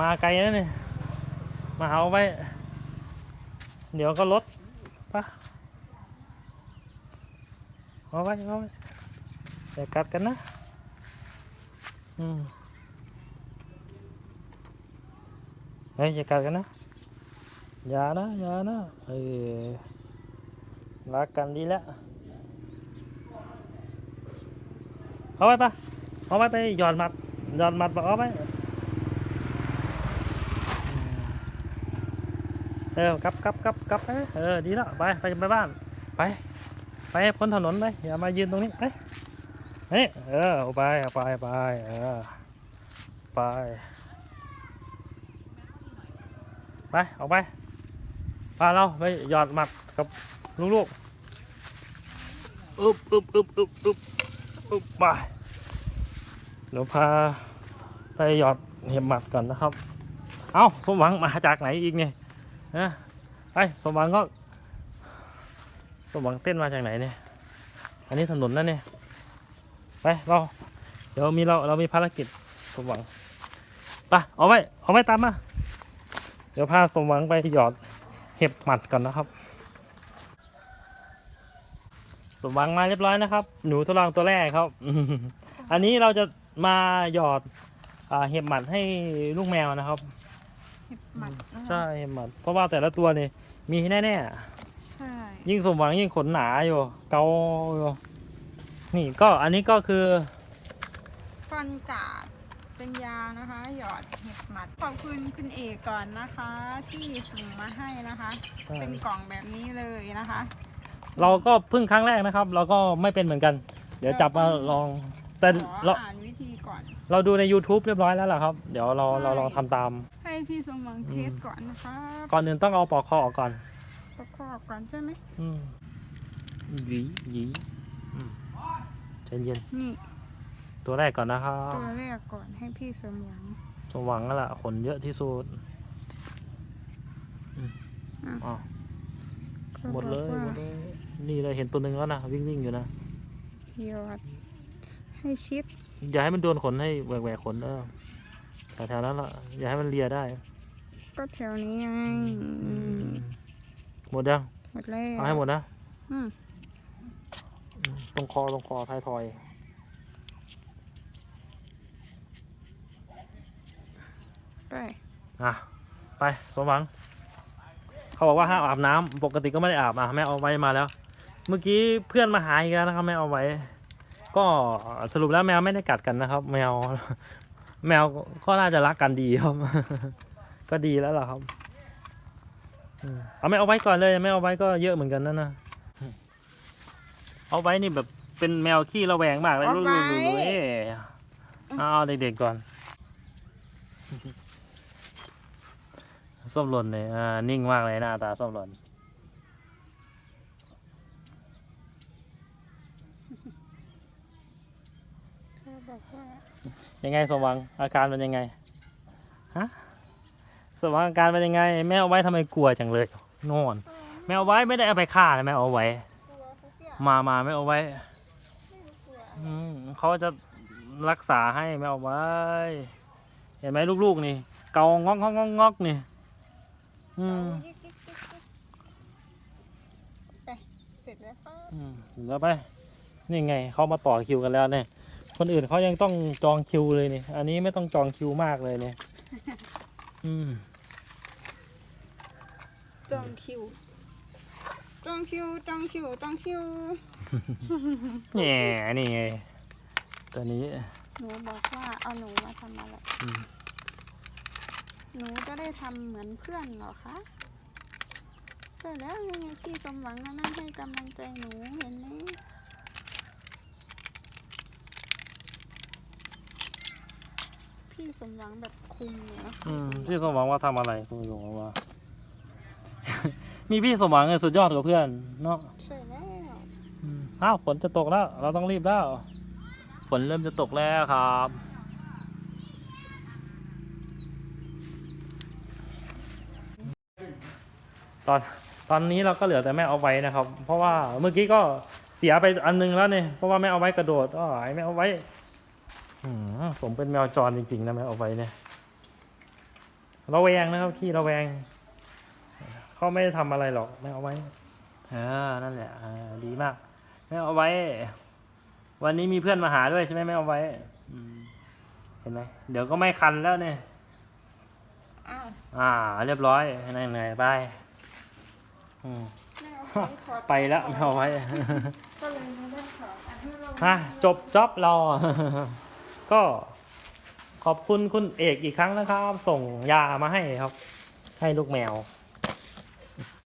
มาไกลนะเนี่ยมาเอาไว้ เดี๋ยวก็ลดปะเอาไว้เอาไว้อย่ากัดกันนะ อืมเฮ้ยอย่ากัดกันนะ อย่านะ อย่านะเออรักกันดีแล้ว เอาไว้ปะเอาไว้ไปหย่อนหมัดหย่อนหมัดบอกเอาไว้ เออกลับกลับกลับกลับไปเออดีแล้วไปไปไปบ้านไป ไปพ้นถนนไปอย่ามายืนตรงนี้ไปเฮ้ยเออเอาไปเอาไปไปเออไปไปออกไปพาเราไปหยอดหมัดกับลูกๆอึบอึบอึบอึบอึบอึบไปเดี๋ยวพาไปหยอดเห็บหมัดก่อนนะครับ เอ้าสมหวังมาจากไหนอีกเนี่ย นะไปสมหวังก็สมหวังเต้นมาจากไหนเนี่ย อันนี้ถนนนั่นเนี่ย ไปเรา เดี๋ยวมีเราเรามีภารกิจสมหวังไปเอาไว้เอาไว้ตามมา เดี๋ยวพาสมหวังไปหยอดเห็บหมัดก่อนนะครับ สมหวังมาเรียบร้อยนะครับ หนูทดลองตัวแรกครับ อันนี้เราจะมาหยอดอเห็บหมัดให้ลูกแมวนะครับ เห็บหมัดนะคะ ใช่เห็บหมัดเพราะว่าแต่ละตัวนี่มีแน่ๆใช่ยิ่งสมหวังยิ่งขนหนาอยู่เกาอยู่นี่ก็อันนี้ก็คือ ฟันกาดเป็นยานะคะ หยอดเห็บหมัดขอบคุณคุณเอกก่อนนะคะ ที่ส่งมาให้นะคะ เป็นกล่องแบบนี้เลยนะคะ เราก็เพิ่งครั้งแรกนะครับ เราก็ไม่เป็นเหมือนกัน เดี๋ยวจับมาลองแต่ขอเราอ่านวิธีก่อน เราดูใน YouTube เรียบร้อยแล้วล่ะครับ เดี๋ยวเราใช่ เราลองทำตามให้ พี่สมหวังเทสก่อนนะคะก่อนอื่นต้องเอาปอกคอออกก่อนประกอบก่อนใช่ไหมอืมหยีหยีอืมใจเย็นนี่ ตัวแรกก่อนนะครับ ตัวแรกก่อนให้พี่สมหวังสมหวังนั่นแหละขนเยอะที่สุดอืมอะอ๋อขาหมดเลยบอกหมว่าดเลยนี่เลยเห็นตัวหนึ่งแล้วนะวิ่งวิ่งอยู่นะหยอดให้ชิดอย่าให้มันโดนขนให้แหวกแหวกขนเออ แถวๆนั้นละอย่าให้มันเลียได้ก็แถวนี้ไงอืมหมดยังหมดแล้วเอาให้หมดนะอืมอืมตรงคอตรงคอท้ายทอย ไปอะไปสมหวัง เขาบอกว่าห้ามอาบน้ำปกติก็ไม่ได้อาบอะแม่เอาไว้มาแล้ว เมื่อกี้เพื่อนมาหาอีกแล้วนะครับแม่เอาไว้ ก็สรุปแล้วแมวไม่ได้กัดกันนะครับ แมว แมวก็น่าจะรักกันดีครับ ก็ดีแล้วล่ะครับอืมเอาไม่เอาไว้ก่อนเลยไม่เอาไว้ก็เยอะเหมือนกันนั่นนะเอาไว้นี่แบบเป็นแมวขี้ระแวงมากเลยเอาไว้รู้ๆๆเอ๊ะเอาเอาเด็กๆก่อนส้มหล่นเลยอ่านิ่งมากเลยหน้าตาส้มหล่น เขาบอกว่า ยังไงสมหวังอาการเป็นยังไงฮะสมหวังอาการเป็นยังไง แม่เอาไว้ทำไมกลัวจังเลยนอน แม่เอาไว้ไม่ได้เอาไปฆ่านะแม่เอาไว้กลัวเขาเสียมามาไม่เอาไว้ไม่รู้กลัวอืมเขาจะรักษาให้ไม่เอาไว้ เห็นไหมลูกๆนี่เกางอกงอกงอกงอกนี่อืมกิ๊กกิ๊กกิ๊กกิ๊กไปเสร็จแล้วครับอืมเดี๋ยวไปนี่ไงเขามาต่อคิวกันแล้วเนี่ย คนอื่นเขายังต้องจองคิวเลยนี่ อันนี้ไม่ต้องจองคิวมากเลยเนี่ยอืมจองคิวจองคิวจองคิวจองคิวแง่นี่ไงตัวนี้ หนูบอกว่าเอาหนูมาทำอะไรอืม หนูจะได้ทำเหมือนเพื่อนเหรอคะใช่แล้วยังไงพี่สมหวังนะนั่นให้กำลังใจหนูเห็นไหมพี่ส มหวังแบบคุมเลยนะอืมพี่สมหวังว่าทำอะไรพี่สมหวังว่า มีพี่สมหวังเนี่ยสุดยอดกว่าเพื่อนเนาะใช่แล้ว อืมอ้าวฝนจะตกแล้ว เราต้องรีบแล้วฝนเริ่มจะตกแล้วครับ ตอนตอนนี้เราก็เหลือแต่แม่เอาไว้นะครับ เพราะว่าเมื่อกี้ก็เสียไปอันนึงแล้วเนี่ยเพราะว่าแม่เอาไว้กระโดดอ๋อไอ้แม่เอาไว้อืม ผมเป็นแมวจรจริง ๆ นะแม่เอาไว้เนี่ยระแวงนะครับขี้ระแวง เขาไม่ได้ทำอะไรหรอกไม่เอาไว้เออนั่นแหละเออดีมากไม่เอาไว้ วันนี้มีเพื่อนมาหาด้วยใช่ไหมไม่เอาไว้อืมเห็นไหมเดี๋ยวก็ไม่คันแล้วเนี่ยอ้าวอ่า เรียบร้อยนั่นไงไปอืมไม่เอาว้ถอดไปแล้วไม่เอาไว้ก็เลยไม่ได้ถอดอะให้เราฮะจบจ็อบเรา ก็ขอบคุณคุณเอกอีกครั้งนะครับ ส่งยามาให้ครับ ให้ลูกแมว